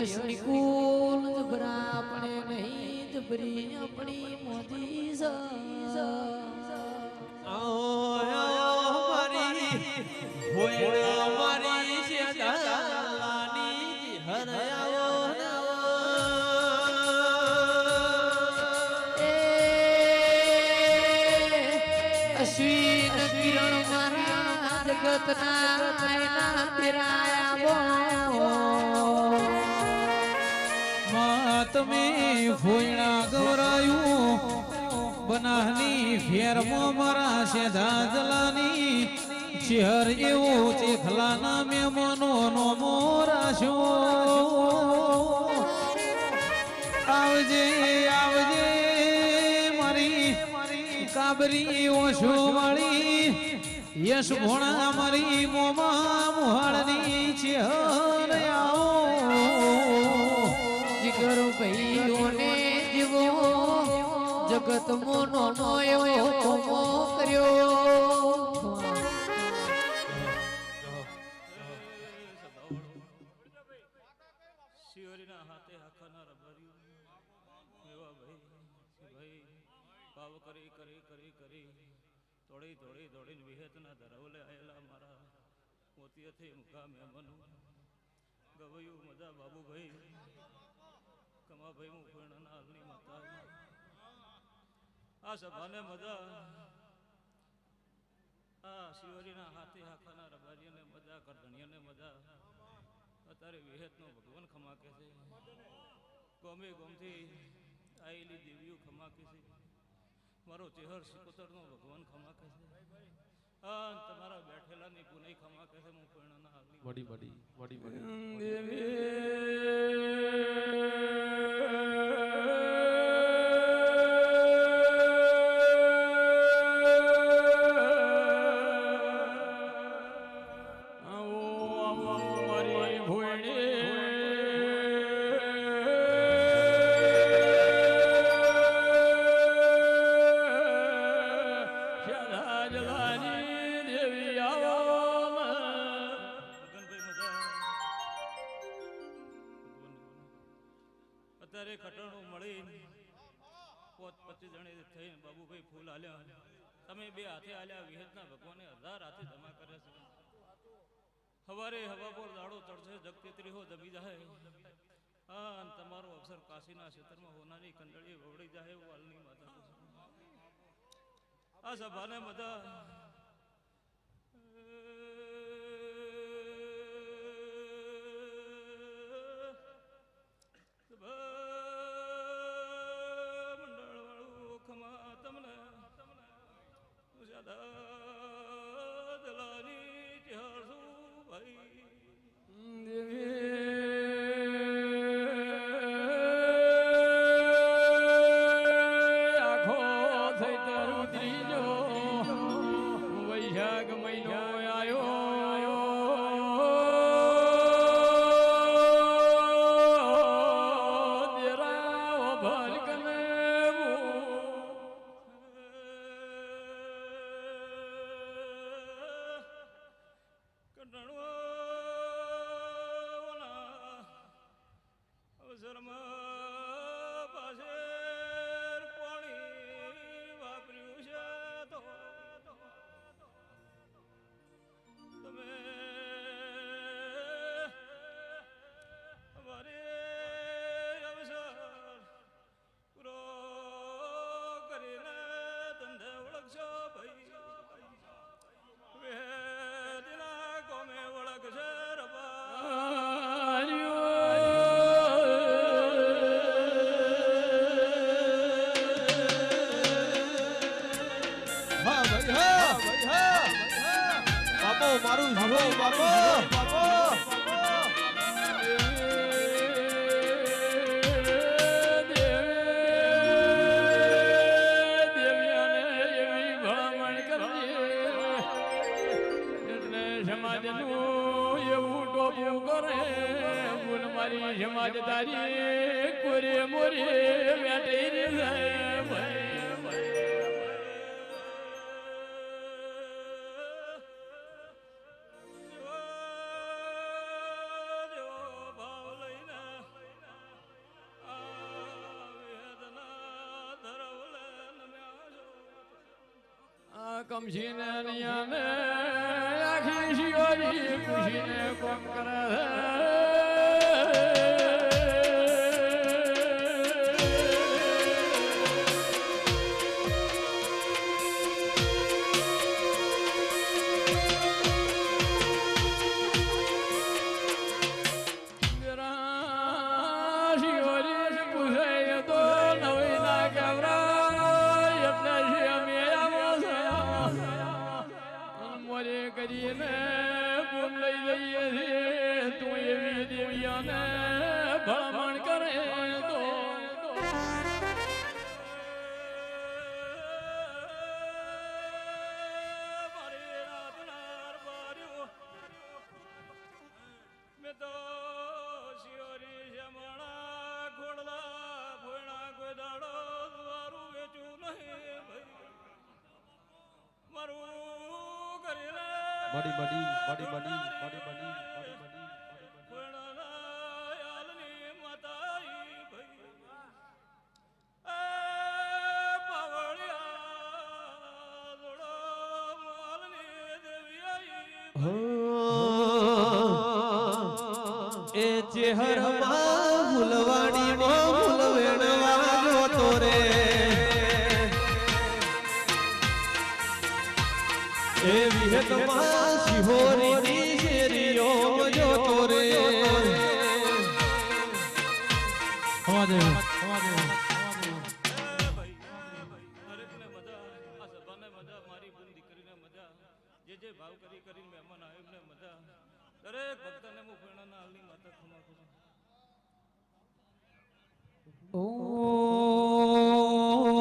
નિકુલ જબરા આપણે નહીં જબરી આપણી મોદી સા અશ્વિન કિરણ મારા જગતના આયના તમે ફોયણા ગવરાયું. બનાહની ફેરમાં મારા સેધા જલાની. શહેર એવું ચેખલાના મહેમાનો નો મોરાશો આવજે આવજે, મારી કાબરી ઓછો વાળી યશ ભોણા મારી મોમા મોહાળની ચેહર આવો. જીગર ભાઈઓને જીવો જગત મોનો નો કોમો કર્યો. શિવરીના હાથે હાખાના રબાર્યું. એવા ભાઈ ભાઈ કમાભાઈ મુખણાના અગ્નિ માતા આ સભાને મજા. આ શિવરીના હાથે હાખાના રબારીઓને મજા કરધણીઓને મજા. અત્યારે વિહેતનો ભગવાન ખમાકે છે. ગમે ગમથી આવેલી દેવીઓ ખમાકે છે. મારો ચેહર સિકોતરનો ભગવાન ખમાકે છે. તમારા બેઠેલાની પુનઈ ખમાકે છે હું પૂર્ણના અગ્નિ વડી વડી વડી વડી અત્યારે ખટણું મળી પોત પચીસ જણે થઈને બાબુભાઈ ફૂલ હાલ્યા. તમે બે હાથે હાલ્યા, વિહેતના ભગવાને હજાર હાથે જમા કરે છે. હવારે હવા પર દાડો ચડશે, જગતેત્રી હો દબી જાય. હા તમારો અવસર કાશીના ક્ષેત્રમાં હોનાની કંડળી વવડી જાય એવું માતા આ સભાને બધા જ્યાદા દલાની ચારસો ભાઈ. આખો Zerma મારું જીવો બાપો બાપો સમાજ તારી કોરે મોરે વેટે ભાઈ કમશીને નિયાને આખી શિયોરી ખુશીને કોમ કરે. માડી માડી માડી માડી માડી માડી માડી માડી એ ચેહરમાં એવી હે તમા શિહોરી ની હવા દેવ હવા દેવ જે જે